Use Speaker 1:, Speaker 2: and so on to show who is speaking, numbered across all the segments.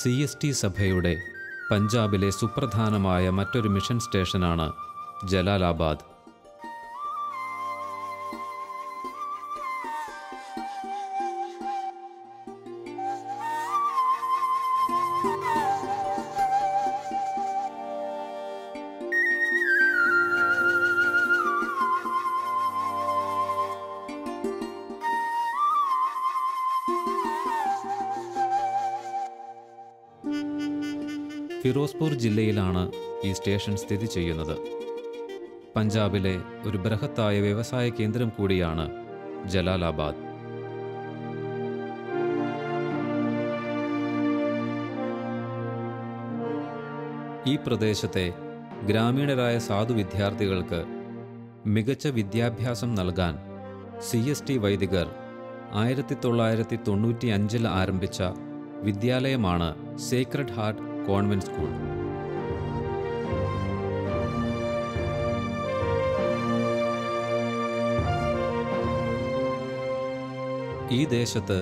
Speaker 1: C S T സഭയുടെ പഞ്ചാബിലെ സുപ്രധാനമായ മറ്റൊരു മിഷൻ സ്റ്റേഷനാണ് ജലാലാബാദ്. ജില്ലയിലാണ് ഈ സ്റ്റേഷൻ സ്ഥിതി ചെയ്യുന്നത്. പഞ്ചാബിലെ ഒരു ബൃഹത്തായ വ്യവസായ കേന്ദ്രം കൂടിയാണ് ജലാലാബാദ്. ഈ പ്രദേശത്തെ ഗ്രാമീണരായ സാധു വിദ്യാർത്ഥികൾക്ക് മികച്ച വിദ്യാഭ്യാസം നൽകാൻ സി എസ് ടി വൈദികർ ആയിരത്തി തൊള്ളായിരത്തി തൊണ്ണൂറ്റി അഞ്ചിൽ ആരംഭിച്ച വിദ്യാലയമാണ് സേക്രഡ് ഹാർട്ട് കോൺവെന്റ് സ്കൂൾ. ഈ ദേശത്ത്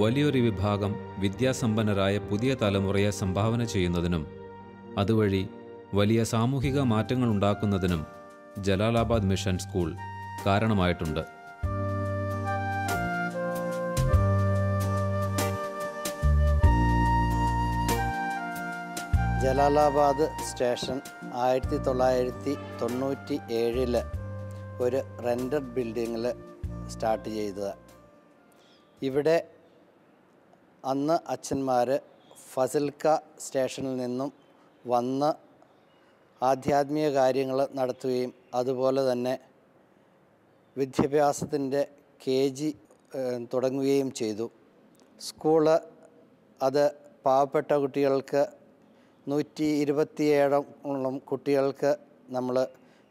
Speaker 1: വലിയൊരു വിഭാഗം വിദ്യാസമ്പന്നരായ പുതിയ തലമുറയെ സംഭാവന ചെയ്യുന്നതിനും അതുവഴി വലിയ സാമൂഹിക മാറ്റങ്ങൾ ഉണ്ടാക്കുന്നതിനും ജലാലാബാദ് മിഷൻ സ്കൂൾ കാരണമായിട്ടുണ്ട്.
Speaker 2: ജലാലാബാദ് സ്റ്റേഷൻ ആയിരത്തി തൊള്ളായിരത്തി തൊണ്ണൂറ്റി ഏഴിൽ ഒരു റെന്റഡ് ബിൽഡിങ്ങിൽ സ്റ്റാർട്ട് ചെയ്തത്. ഇവിടെ അന്ന് അച്ഛന്മാർ ഫസിൽക്ക സ്റ്റേഷനിൽ നിന്നും വന്ന് ആധ്യാത്മിക കാര്യങ്ങൾ നടത്തുകയും അതുപോലെ തന്നെ വിദ്യാഭ്യാസത്തിന്റെ കെ ജി തുടങ്ങുകയും ചെയ്തു. സ്കൂൾ അത് പാവപ്പെട്ട കുട്ടികൾക്ക് നൂറ്റി ഇരുപത്തിയേഴോളം കുട്ടികൾക്ക് നമ്മൾ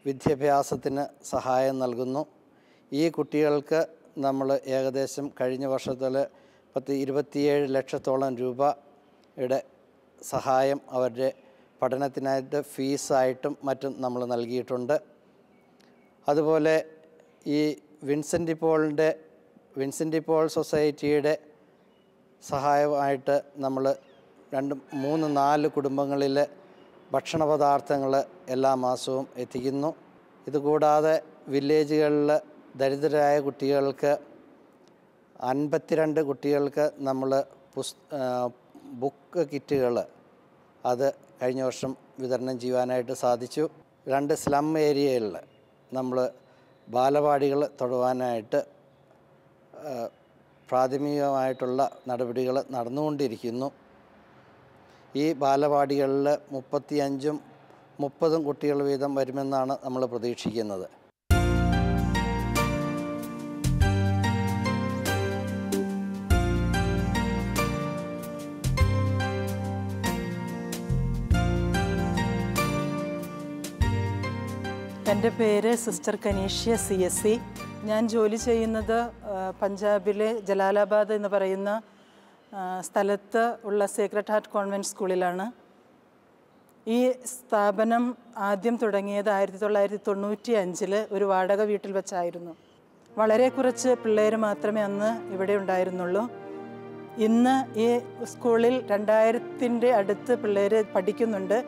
Speaker 2: വിദ്യാഭ്യാസത്തിന് സഹായം നൽകുന്നു. ഈ കുട്ടികൾക്ക് നമ്മൾ ഏകദേശം കഴിഞ്ഞ വർഷത്തിൽ പത്ത് ഇരുപത്തിയേഴ് ലക്ഷത്തോളം രൂപയുടെ സഹായം അവരുടെ പഠനത്തിനായിട്ട് ഫീസായിട്ടും മറ്റും നമ്മൾ നൽകിയിട്ടുണ്ട്. അതുപോലെ ഈ വിൻസെന്റ് പോളിന്റെ വിൻസെന്റ് പോൾ സൊസൈറ്റിയുടെ സഹായമായിട്ട് നമ്മൾ രണ്ട് മൂന്ന് നാല് കുടുംബങ്ങളിൽ ഭക്ഷണ പദാർത്ഥങ്ങൾ എല്ലാ മാസവും എത്തിക്കുന്നു. ഇതുകൂടാതെ വില്ലേജുകളിൽ ദരിദ്രരായ കുട്ടികൾക്ക് അൻപത്തിരണ്ട് കുട്ടികൾക്ക് നമ്മൾ പുസ് ബുക്ക് കിറ്റുകൾ അത് കഴിഞ്ഞ വർഷം വിതരണം ചെയ്യുവാനായിട്ട് സാധിച്ചു. രണ്ട് സ്ലം ഏരിയകളിൽ നമ്മൾ ബാലവാടികൾ തൊടുവാനായിട്ട് പ്രാഥമികമായിട്ടുള്ള നടപടികൾ നടന്നുകൊണ്ടിരിക്കുന്നു. ഈ ബാലവാടികളിൽ മുപ്പത്തിയഞ്ചും മുപ്പതും കുട്ടികൾ വീതം വരുമെന്നാണ് നമ്മൾ പ്രതീക്ഷിക്കുന്നത്.
Speaker 3: എന്റെ പേര് sister Kanishya C S C. ഞാൻ ജോലി ചെയ്യുന്നത് പഞ്ചാബിലെ ജലാലാബാദ് എന്ന് പറയുന്ന സ്ഥലത്ത് ഉള്ള സീക്രട്ട് ഹാർട്ട് കോൺവെന്റ് സ്കൂളിലാണ്. ഈ സ്ഥാപനം ആദ്യം തുടങ്ങിയത് ആയിരത്തി തൊള്ളായിരത്തി തൊണ്ണൂറ്റി അഞ്ചിൽ ഒരു വാടക വീട്ടിൽ വെച്ചായിരുന്നു. വളരെ കുറച്ച് പിള്ളേർ മാത്രമേ അന്ന് ഇവിടെ ഉണ്ടായിരുന്നുള്ളൂ. ഇന്ന് ഈ സ്കൂളിൽ രണ്ടായിരത്തിന്റെ അടുത്ത് പിള്ളേർ പഠിക്കുന്നുണ്ട്.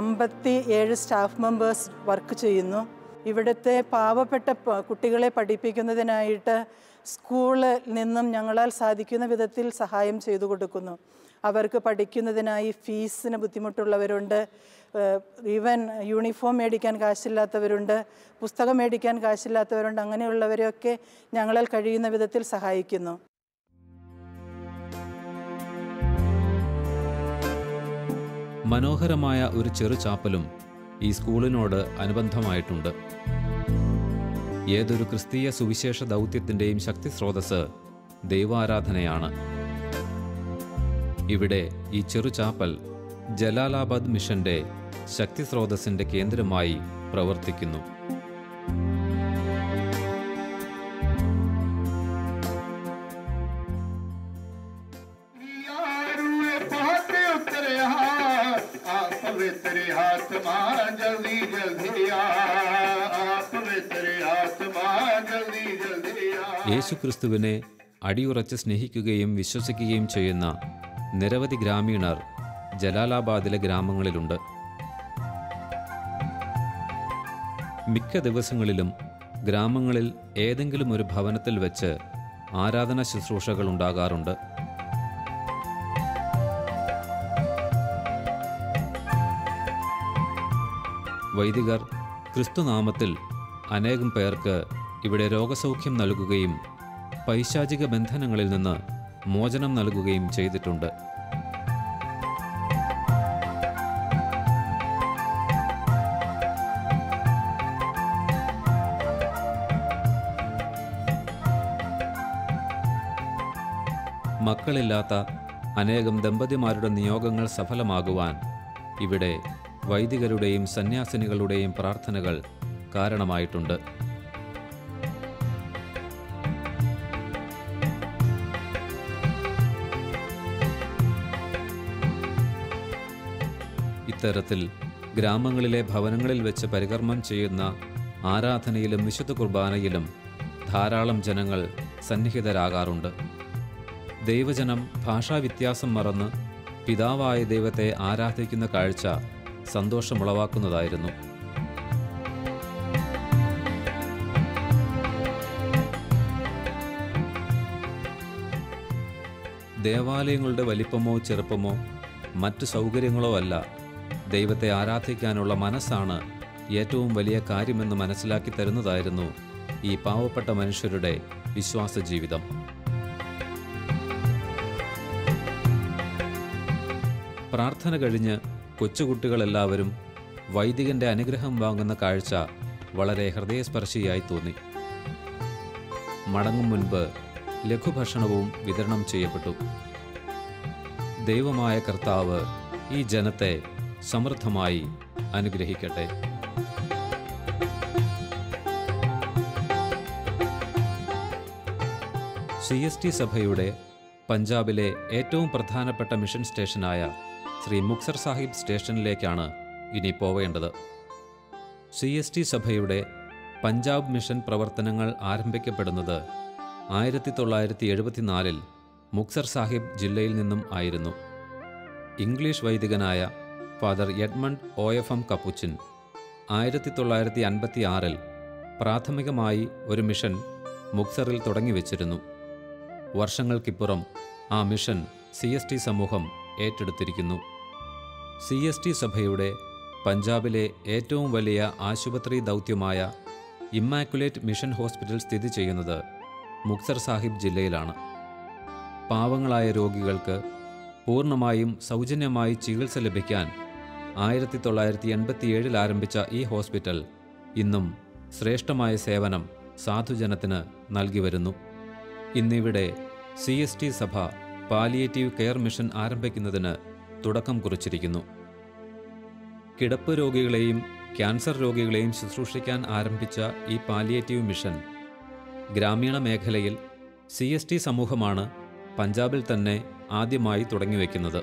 Speaker 3: അമ്പത്തി ഏഴ് സ്റ്റാഫ് മെമ്പേഴ്സ് വർക്ക് ചെയ്യുന്നു. ഇവിടുത്തെ പാവപ്പെട്ട കുട്ടികളെ പഠിപ്പിക്കുന്നതിനായിട്ട് സ്കൂളിൽ നിന്നും ഞങ്ങളാൽ സാധിക്കുന്ന വിധത്തിൽ സഹായം ചെയ്തു കൊടുക്കുന്നു. അവർക്ക് പഠിക്കുന്നതിനായി ഫീസിന് ബുദ്ധിമുട്ടുള്ളവരുണ്ട്. ഈവൻ യൂണിഫോം മേടിക്കാൻ കാശില്ലാത്തവരുണ്ട് പുസ്തകം മേടിക്കാൻ കാശില്ലാത്തവരുണ്ട് അങ്ങനെയുള്ളവരെയൊക്കെ ഞങ്ങളാൽ കഴിയുന്ന വിധത്തിൽ സഹായിക്കുന്നു.
Speaker 1: മനോഹരമായ ഒരു ചെറു ചാപ്പലും ഈ സ്കൂളിനോട് അനുബന്ധമായിട്ടുണ്ട്. ഏതൊരു ക്രിസ്തീയ സുവിശേഷ ദൗത്യത്തിന്റെയും ശക്തി സ്രോതസ് ദൈവാരാധനയാണ്. ഇവിടെ ഈ ചെറു ചാപ്പൽ ജലാലാബാദ് മിഷന്റെ ശക്തി സ്രോതസ്സിന്റെ കേന്ദ്രമായി പ്രവർത്തിക്കുന്നു.
Speaker 4: तेरे हाथ जल्दी तेरे
Speaker 1: യേശുക്രിസ്തുവിനെ അടിയുറച്ച് സ്നേഹിക്കുകയും വിശ്വസിക്കുകയും ചെയ്യുന്ന നിരവധി ഗ്രാമീണർ ജലാലാബാദിലെ ഗ്രാമങ്ങളിലുണ്ട്. മിക്ക ദിവസങ്ങളിലും ഗ്രാമങ്ങളിൽ ഏതെങ്കിലും ഒരു ഭവനത്തിൽ വെച്ച് ആരാധന ശുശ്രൂഷകൾ ഉണ്ടാകാറുണ്ട്. വൈദികർ ക്രിസ്തുനാമത്തിൽ അനേകം പേർക്ക് ഇവിടെ രോഗസൗഖ്യം നൽകുകയും പൈശാചിക ബന്ധനങ്ങളിൽ നിന്ന് മോചനം നൽകുകയും ചെയ്തിട്ടുണ്ട്. മക്കളില്ലാത്ത അനേകം ദമ്പതിമാരുടെ നിയോഗങ്ങൾ സഫലമാകുവാൻ ഇവിടെ വൈദികരുടെയും സന്യാസിനികളുടെയും പ്രാർത്ഥനകൾ കാരണമായിട്ടുണ്ട്. ഇത്തരത്തിൽ ഗ്രാമങ്ങളിലെ ഭവനങ്ങളിൽ വെച്ച് പരികർമ്മം ചെയ്യുന്ന ആരാധനയിലും വിശുദ്ധ കുർബാനയിലും ധാരാളം ജനങ്ങൾ സന്നിഹിതരാകാറുണ്ട്. ദൈവജനം ഭാഷാവ്യത്യാസം മറന്ന് പിതാവായ ദൈവത്തെ ആരാധിക്കുന്ന കാഴ്ച സന്തോഷമുളവാക്കുന്നതായിരുന്നു. ദേവാലയങ്ങളുടെ വലിപ്പമോ ചെറുപ്പമോ മറ്റു സൗകര്യങ്ങളോ അല്ല. ദൈവത്തെ ആരാധിക്കാനുള്ള മനസ്സാണ് ഏറ്റവും വലിയ കാര്യമെന്ന് മനസ്സിലാക്കി തരുന്നതായിരുന്നു ഈ പാവപ്പെട്ട മനുഷ്യരുടെ വിശ്വാസ ജീവിതം. പ്രാർത്ഥന കഴിഞ്ഞ് കൊച്ചുകുട്ടികളെല്ലാവരും വൈദികന്റെ അനുഗ്രഹം വാങ്ങുന്ന കാഴ്ച വളരെ ഹൃദയസ്പർശിയായി തോന്നി. മടങ്ങും മുൻപ് ലഘുഭക്ഷണവും വിതരണം ചെയ്യപ്പെട്ടു. ദൈവമായ കർത്താവ് ഈ ജനത്തെ സമൃദ്ധമായി അനുഗ്രഹിക്കട്ടെ. സി എസ് ടി സഭയുടെ പഞ്ചാബിലെ ഏറ്റവും പ്രധാനപ്പെട്ട മിഷൻ സ്റ്റേഷനായ ശ്രീ മുക്സർ സാഹിബ് സ്റ്റേഷനിലേക്കാണ് ഇനി പോവേണ്ടത്. സി എസ് ടി സഭയുടെ പഞ്ചാബ് മിഷൻ പ്രവർത്തനങ്ങൾ ആരംഭിക്കപ്പെടുന്നത് ആയിരത്തി തൊള്ളായിരത്തി എഴുപത്തിനാലിൽ മുക്സർ സാഹിബ് ജില്ലയിൽ നിന്നും ആയിരുന്നു. English വൈദികനായ father Edmund O F M Capuchin ആയിരത്തി തൊള്ളായിരത്തി അൻപത്തി ആറിൽ പ്രാഥമികമായി ഒരു മിഷൻ മുക്സറിൽ തുടങ്ങിവെച്ചിരുന്നു വർഷങ്ങൾക്കിപ്പുറം ആ മിഷൻ സി എസ് ടി സമൂഹം ഏറ്റെടുത്തിരിക്കുന്നു. സി എസ് ടി സഭയുടെ പഞ്ചാബിലെ ഏറ്റവും വലിയ ആശുപത്രി ദൗത്യമായ ഇമ്മാക്കുലേറ്റ് മിഷൻ ഹോസ്പിറ്റൽ സ്ഥിതി ചെയ്യുന്നത് മുക്സർ സാഹിബ് ജില്ലയിലാണ്. പാവങ്ങളായ രോഗികൾക്ക് പൂർണമായും സൗജന്യമായി ചികിത്സ ലഭിക്കാൻ ആയിരത്തി തൊള്ളായിരത്തി എൺപത്തിയേഴിൽ ആരംഭിച്ച ഈ ഹോസ്പിറ്റൽ ഇന്നും ശ്രേഷ്ഠമായ സേവനം സാധുജനത്തിന് നൽകി വരുന്നു. ഇന്നിവിടെ സി എസ് ടി സഭ പാലിയേറ്റീവ് കെയർ മിഷൻ ആരംഭിക്കുന്നതിന് തുടക്കം കുറിച്ചിരിക്കുന്നു. കിടപ്പ് രോഗികളെയും ക്യാൻസർ രോഗികളെയും ശുശ്രൂഷിക്കാൻ ആരംഭിച്ച ഈ പാലിയേറ്റീവ് മിഷൻ ഗ്രാമീണ മേഖലയിൽ സി എസ് ടി സമൂഹമാണ് പഞ്ചാബിൽ തന്നെ ആദ്യമായി തുടങ്ങി
Speaker 5: വയ്ക്കുന്നത്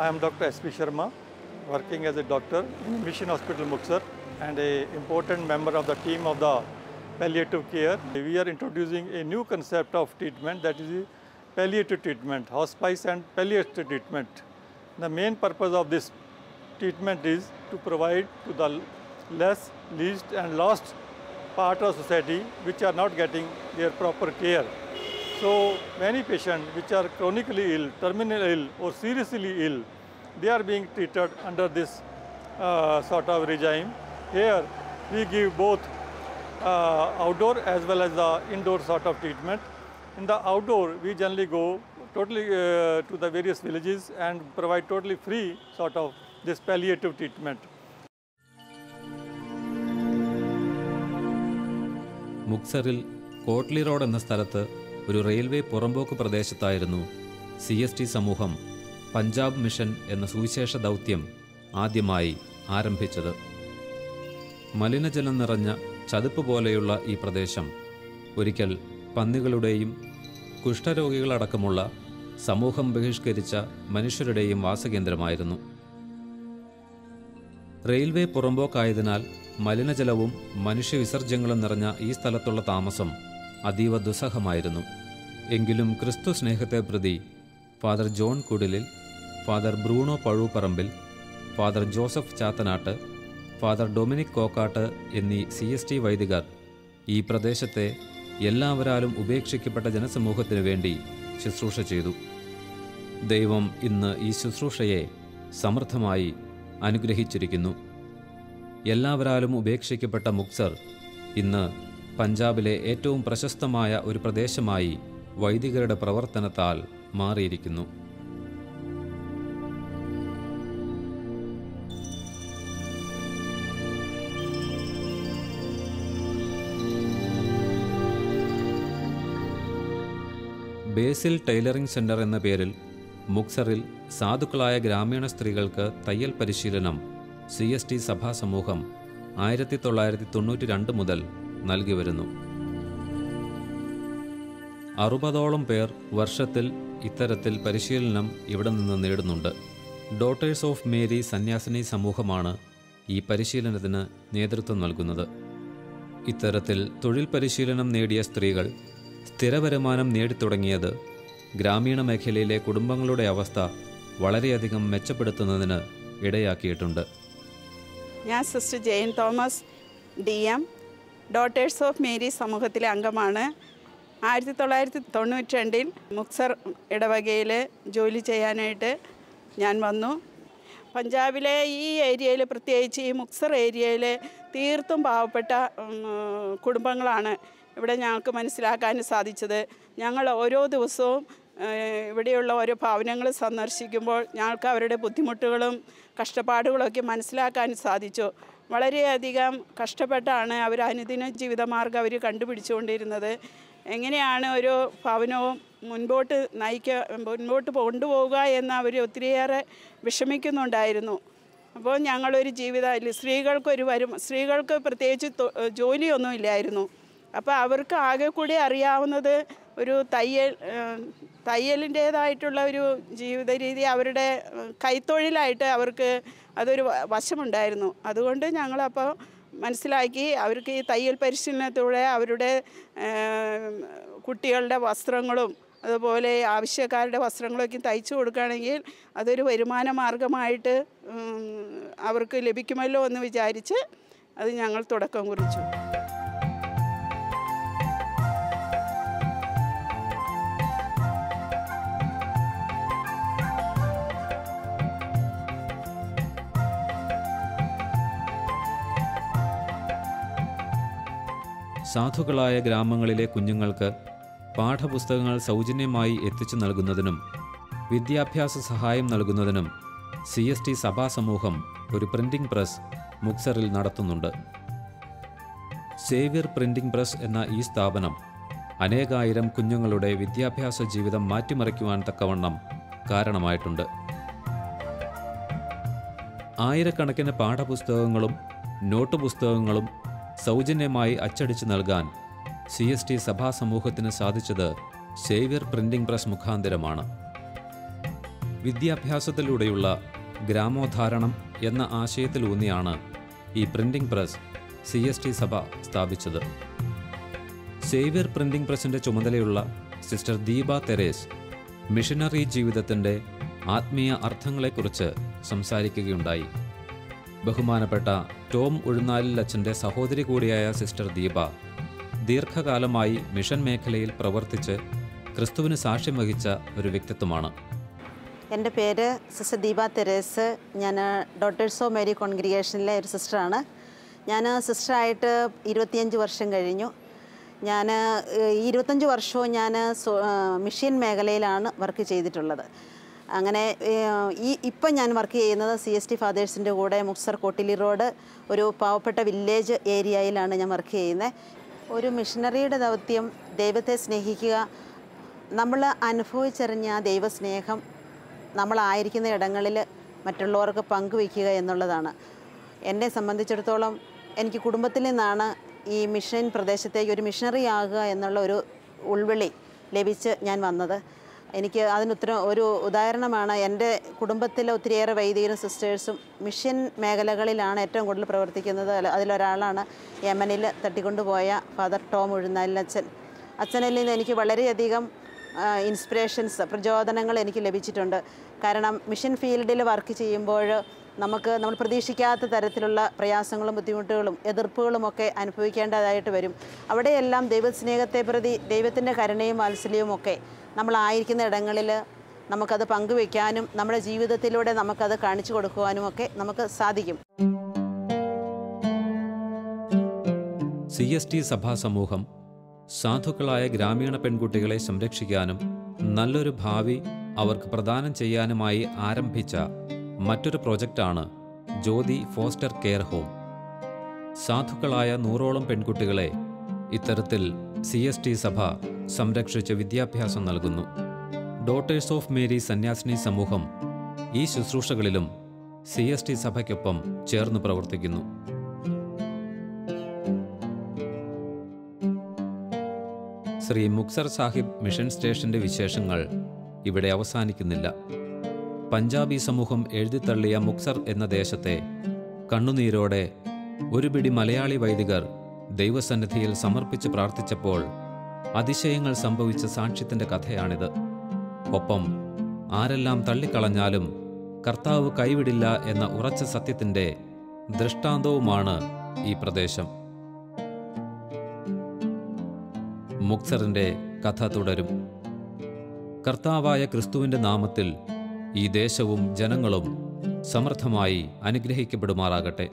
Speaker 5: I am doctor S P Sharma working as a doctor mission hospital Muktsar and a important member of the team of the palliative care we are introducing a new concept of treatment that is palliative treatment, hospice and palliative treatment. The main purpose of this treatment is to provide to the less, least and lost part of society which are not getting their proper care. So many patients which are chronically ill, terminally ill or seriously ill, they are being treated under this uh, sort of regime. Here we give both uh, outdoor as well as the indoor sort of treatment. In the outdoor, we generally go totally uh, to the various villages and provide totally free sort of this palliative treatment.
Speaker 1: മുക്സറിൽ Kotli road എന്ന സ്ഥലത്ത് ഒരു railway പുറമ്പോക്ക് പ്രദേശത്തായിരുന്നു C S T സമൂഹം Punjab mission എന്ന സുവിശേഷ ദൗത്യം ആദ്യമായി ആരംഭിച്ചത് മലിനജലം നിറഞ്ഞ ചതുപ്പ് പോലെയുള്ള ഈ പ്രദേശം ഒരിക്കൽ പന്നികളുടെയും കുഷ്ഠരോഗികളടക്കമുള്ള സമൂഹം ബഹിഷ്കരിച്ച മനുഷ്യരുടെയും വാസകേന്ദ്രമായിരുന്നു. റെയിൽവേ പുറമ്പോക്കായതിനാൽ മലിനജലവും മനുഷ്യവിസർജ്യങ്ങളും നിറഞ്ഞ ഈ സ്ഥലത്തുള്ള താമസം അതീവ ദുസ്സഹമായിരുന്നു. എങ്കിലും ക്രിസ്തു സ്നേഹത്തെ പ്രതി father John Kudilil father Bruno Pazhuparambil father Joseph Chathanatt father Dominic Kokkatt എന്നീ സി വൈദികർ ഈ പ്രദേശത്തെ എല്ലാവരാലും ഉപേക്ഷിക്കപ്പെട്ട ജനസമൂഹത്തിനു വേണ്ടി ശുശ്രൂഷ ചെയ്തു. ദൈവം ഇന്ന് ഈ ശുശ്രൂഷയെ സമർത്ഥമായി അനുഗ്രഹിച്ചിരിക്കുന്നു. എല്ലാവരാലും ഉപേക്ഷിക്കപ്പെട്ട മുക്സർ ഇന്ന് പഞ്ചാബിലെ ഏറ്റവും പ്രശസ്തമായ ഒരു പ്രദേശമായി വൈദികരുടെ പ്രവർത്തനത്താൽ മാറിയിരിക്കുന്നു. ബേസിൽ ടൈലറിംഗ് സെന്റർ എന്ന പേരിൽ മുക്സറിൽ സാധുക്കളായ ഗ്രാമീണ സ്ത്രീകൾക്ക് തയ്യൽ പരിശീലനം സി എസ് ടി സഭാ സമൂഹം ആയിരത്തി തൊള്ളായിരത്തി തൊണ്ണൂറ്റി രണ്ട് മുതൽ നൽകി വരുന്നു. അറുപതോളം പേർ വർഷത്തിൽ ഇത്തരത്തിൽ പരിശീലനം ഇവിടെ നിന്ന് നേടുന്നുണ്ട്. ഡോട്ടേഴ്സ് ഓഫ് മേരി സന്യാസിനി സമൂഹമാണ് ഈ പരിശീലനത്തിന് നേതൃത്വം നൽകുന്നത്. ഇത്തരത്തിൽ തൊഴിൽ പരിശീലനം നേടിയ സ്ത്രീകൾ സ്ഥിരവരുമാനം നേടിത്തുടങ്ങിയത് ഗ്രാമീണ മേഖലയിലെ കുടുംബങ്ങളുടെ അവസ്ഥ വളരെയധികം മെച്ചപ്പെടുത്തുന്നതിന് ഇടയാക്കിയിട്ടുണ്ട്.
Speaker 6: ഞാൻ sister Jane Thomas D M daughters of Mary സമൂഹത്തിലെ അംഗമാണ്. ആയിരത്തി തൊള്ളായിരത്തി തൊണ്ണൂറ്റി രണ്ടിൽ മുക്സർ ഇടവകയിൽ ജോലി ചെയ്യാനായിട്ട് ഞാൻ വന്നു. പഞ്ചാബിലെ ഈ ഏരിയയിൽ പ്രത്യേകിച്ച് ഈ മുക്സർ ഏരിയയിൽ തീർത്തും പാവപ്പെട്ട കുടുംബങ്ങളാണ് ഇവിടെ ഞങ്ങൾക്ക് മനസ്സിലാക്കാൻ സാധിച്ചത്. ഞങ്ങൾ ഓരോ ദിവസവും ഇവിടെയുള്ള ഓരോ ഭവനങ്ങൾ സന്ദർശിക്കുമ്പോൾ ഞങ്ങൾക്ക് അവരുടെ ബുദ്ധിമുട്ടുകളും കഷ്ടപ്പാടുകളൊക്കെ മനസ്സിലാക്കാൻ സാധിച്ചു. വളരെയധികം കഷ്ടപ്പെട്ടാണ് അവർ അനുദിന ജീവിതമാർഗം അവർ കണ്ടുപിടിച്ചുകൊണ്ടിരുന്നത്. എങ്ങനെയാണ് ഒരു ഭവനവും മുൻപോട്ട് നയിക്ക മുൻപോട്ട് കൊണ്ടുപോവുക എന്ന് അവർ ഒത്തിരിയേറെ വിഷമിക്കുന്നുണ്ടായിരുന്നു. അപ്പോൾ ഞങ്ങളൊരു ജീവിത സ്ത്രീകൾക്കൊരു വരും സ്ത്രീകൾക്ക് പ്രത്യേകിച്ച് ജോലിയൊന്നും ഇല്ലായിരുന്നു. അപ്പോൾ അവർക്ക് ആകെ കൂടി അറിയാവുന്നത് ഒരു തയ്യൽ തയ്യലിന്റേതായിട്ടുള്ള ഒരു ജീവിത രീതി അവരുടെ കൈത്തൊഴിലായിട്ട് അവർക്ക് അതൊരു വശമുണ്ടായിരുന്നു. അതുകൊണ്ട് ഞങ്ങളപ്പോൾ മനസ്സിലാക്കി അവർക്ക് ഈ തയ്യൽ പരിശീലനത്തിലൂടെ അവരുടെ കുട്ടികളുടെ വസ്ത്രങ്ങളും അതുപോലെ ആവശ്യക്കാരുടെ വസ്ത്രങ്ങളൊക്കെ തയ്ച്ചു കൊടുക്കുകയാണെങ്കിൽ അതൊരു വരുമാന മാർഗമായിട്ട് അവർക്ക് ലഭിക്കുമല്ലോ എന്ന് വിചാരിച്ച് അത് ഞങ്ങൾ തുടക്കം കുറിച്ചു.
Speaker 1: സാധുക്കളായ ഗ്രാമങ്ങളിലെ കുഞ്ഞുങ്ങൾക്ക് പാഠപുസ്തകങ്ങൾ സൗജന്യമായി എത്തിച്ചു നൽകുന്നതിനും വിദ്യാഭ്യാസ സഹായം നൽകുന്നതിനും സി എസ് ടി സഭാ സമൂഹം ഒരു പ്രിന്റിംഗ് പ്രസ് മുക്സറിൽ നടത്തുന്നുണ്ട്. സേവ്യർ പ്രിന്റിംഗ് പ്രസ് എന്ന ഈ സ്ഥാപനം അനേകായിരം കുഞ്ഞുങ്ങളുടെ വിദ്യാഭ്യാസ ജീവിതം മാറ്റിമറിക്കുവാൻ തക്കവണ്ണം കാരണമായിട്ടുണ്ട്. ആയിരക്കണക്കിന് പാഠപുസ്തകങ്ങളും നോട്ട് പുസ്തകങ്ങളും സൗജന്യമായി അച്ചടിച്ച് നൽകാൻ സി എസ് ടി സഭാ സമൂഹത്തിന് സാധിച്ചത് സേവ്യർ പ്രിന്റിംഗ് പ്രസ് മുഖാന്തരമാണ്. വിദ്യാഭ്യാസത്തിലൂടെയുള്ള ഗ്രാമോദ്ധാരണം എന്ന ആശയത്തിലൂന്നിയാണ് ഈ printing press C S T സഭ സ്ഥാപിച്ചത്. സേവ്യർ പ്രിന്റിംഗ് പ്രസിന്റെ ചുമതലയുള്ള സിസ്റ്റർ ദീപ തെരേസ് മിഷനറി ജീവിതത്തിന്റെ ആത്മീയ അർത്ഥങ്ങളെക്കുറിച്ച് സംസാരിക്കുകയുണ്ടായി. ബഹുമാനപ്പെട്ട ടോം ഉഴുന്നാലിൽ അച്ഛന്റെ സഹോദരി കൂടിയായ സിസ്റ്റർ ദീപ ദീർഘകാലമായി മിഷൻ മേഖലയിൽ പ്രവർത്തിച്ച് ക്രിസ്തുവിന് സാക്ഷ്യം വഹിച്ച ഒരു വ്യക്തിത്വമാണ്.
Speaker 7: എന്റെ പേര് സിസ്റ്റർ ദീപ തെരേസ്. ഞാൻ ഡോട്ടേഴ്സ് ഓഫ് മേരി കോൺഗ്രിഗേഷനിലെ ഒരു സിസ്റ്ററാണ്. ഞാൻ സിസ്റ്ററായിട്ട് ഇരുപത്തിയഞ്ച് വർഷം കഴിഞ്ഞു. ഞാൻ ഇരുപത്തഞ്ച് വർഷവും ഞാൻ മിഷൻ മേഖലയിലാണ് വർക്ക് ചെയ്തിട്ടുള്ളത്. അങ്ങനെ ഈ ഇപ്പം ഞാൻ വർക്ക് ചെയ്യുന്നത് സി എസ് ടി ഫാദേഴ്സിന്റെ കൂടെ മുക്സർ കോട്ടിലി റോഡ് ഒരു പാവപ്പെട്ട വില്ലേജ് ഏരിയയിലാണ് ഞാൻ വർക്ക് ചെയ്യുന്നത് ഒരു മിഷനറിയുടെ ദൗത്യം ദൈവത്തെ സ്നേഹിക്കുക നമ്മൾ അനുഭവിച്ചറിഞ്ഞ ദൈവസ്നേഹം നമ്മളായിരിക്കുന്ന ഇടങ്ങളിൽ മറ്റുള്ളവർക്ക് പങ്കുവയ്ക്കുക എന്നുള്ളതാണ്. എന്നെ സംബന്ധിച്ചിടത്തോളം എനിക്ക് കുടുംബത്തിൽ നിന്നാണ് ഈ മിഷൻ പ്രദേശത്തേക്ക് ഒരു മിഷണറി ആകുക എന്നുള്ള ഒരു ഉൾവിളി ലഭിച്ച് ഞാൻ വന്നത്. എനിക്ക് അതിനുത്തരം ഒരു ഉദാഹരണമാണ് എന്റെ കുടുംബത്തിലെ ഒത്തിരിയേറെ വൈദികരും സിസ്റ്റേഴ്സും മിഷൻ മേഖലകളിലാണ് ഏറ്റവും കൂടുതൽ പ്രവർത്തിക്കുന്നത്. അതിലൊരാളാണ് യമനിൽ തട്ടിക്കൊണ്ടുപോയ ഫാദർ ടോം ഉഴുന്നാലിനച്ഛൻ അച്ഛനിൽ നിന്ന് എനിക്ക് വളരെയധികം ഇൻസ്പിറേഷൻസ് പ്രചോദനങ്ങൾ എനിക്ക് ലഭിച്ചിട്ടുണ്ട്. കാരണം മിഷൻ ഫീൽഡിൽ വർക്ക് ചെയ്യുമ്പോൾ നമുക്ക് നമ്മൾ പ്രതീക്ഷിക്കാത്ത തരത്തിലുള്ള പ്രയാസങ്ങളും ബുദ്ധിമുട്ടുകളും എതിർപ്പുകളും ഒക്കെ അനുഭവിക്കേണ്ടതായിട്ട് വരും. അവിടെയെല്ലാം ദൈവസ്നേഹത്തെ പ്രതി ദൈവത്തിന്റെ കരുണയും വാത്സല്യവും ഒക്കെ നമ്മളായിരിക്കുന്ന ഇടങ്ങളിൽ നമുക്കത് പങ്കുവെക്കാനും നമ്മുടെ ജീവിതത്തിലൂടെ നമുക്കത് കാണിച്ചു കൊടുക്കുവാനും ഒക്കെ നമുക്ക് സാധിക്കും.
Speaker 1: സി എസ് ടി സഭാ സമൂഹം സാധുക്കളായ ഗ്രാമീണ പെൺകുട്ടികളെ സംരക്ഷിക്കാനും നല്ലൊരു ഭാവി അവർക്ക് പ്രദാനം ചെയ്യാനുമായി ആരംഭിച്ച മറ്റൊരു പ്രോജക്റ്റാണ് ജ്യോതി ഫോസ്റ്റർ കെയർ ഹോം. സാധുക്കളായ നൂറോളം പെൺകുട്ടികളെ ഇത്തരത്തിൽ സി എസ് ടി സഭ സംരക്ഷിച്ച് വിദ്യാഭ്യാസം നൽകുന്നു. ഡോട്ടേഴ്സ് ഓഫ് മേരി സന്യാസിനി സമൂഹം ഈ ശുശ്രൂഷകളിലും സി എസ് ടി സഭയ്ക്കൊപ്പം ചേർന്ന് പ്രവർത്തിക്കുന്നു. ശ്രീ മുക്സർ സാഹിബ് മിഷൻ സ്റ്റേഷന്റെ വിശേഷങ്ങൾ ഇവിടെ അവസാനിക്കുന്നില്ല. പഞ്ചാബി സമൂഹം എഴുതിത്തള്ളിയ മുക്സർ എന്ന ദേശത്തെ കണ്ണുനീരോടെ ഒരു പിടി മലയാളി വൈദികർ ദൈവസന്നിധിയിൽ സമർപ്പിച്ച് പ്രാർത്ഥിച്ചപ്പോൾ അതിശയങ്ങൾ സംഭവിച്ച സാക്ഷ്യത്തിന്റെ കഥയാണിത്. ഒപ്പം ആരെല്ലാം തള്ളിക്കളഞ്ഞാലും കർത്താവ് കൈവിടില്ല എന്ന ഉറച്ച സത്യത്തിന്റെ ദൃഷ്ടാന്തവുമാണ് ഈ പ്രദേശം. മുക്സറിന്റെ കഥ തുടരും. കർത്താവായ ക്രിസ്തുവിന്റെ നാമത്തിൽ ഈ ദേശവും ജനങ്ങളും സമൃദ്ധമായി അനുഗ്രഹിക്കപ്പെടുമാറാകട്ടെ.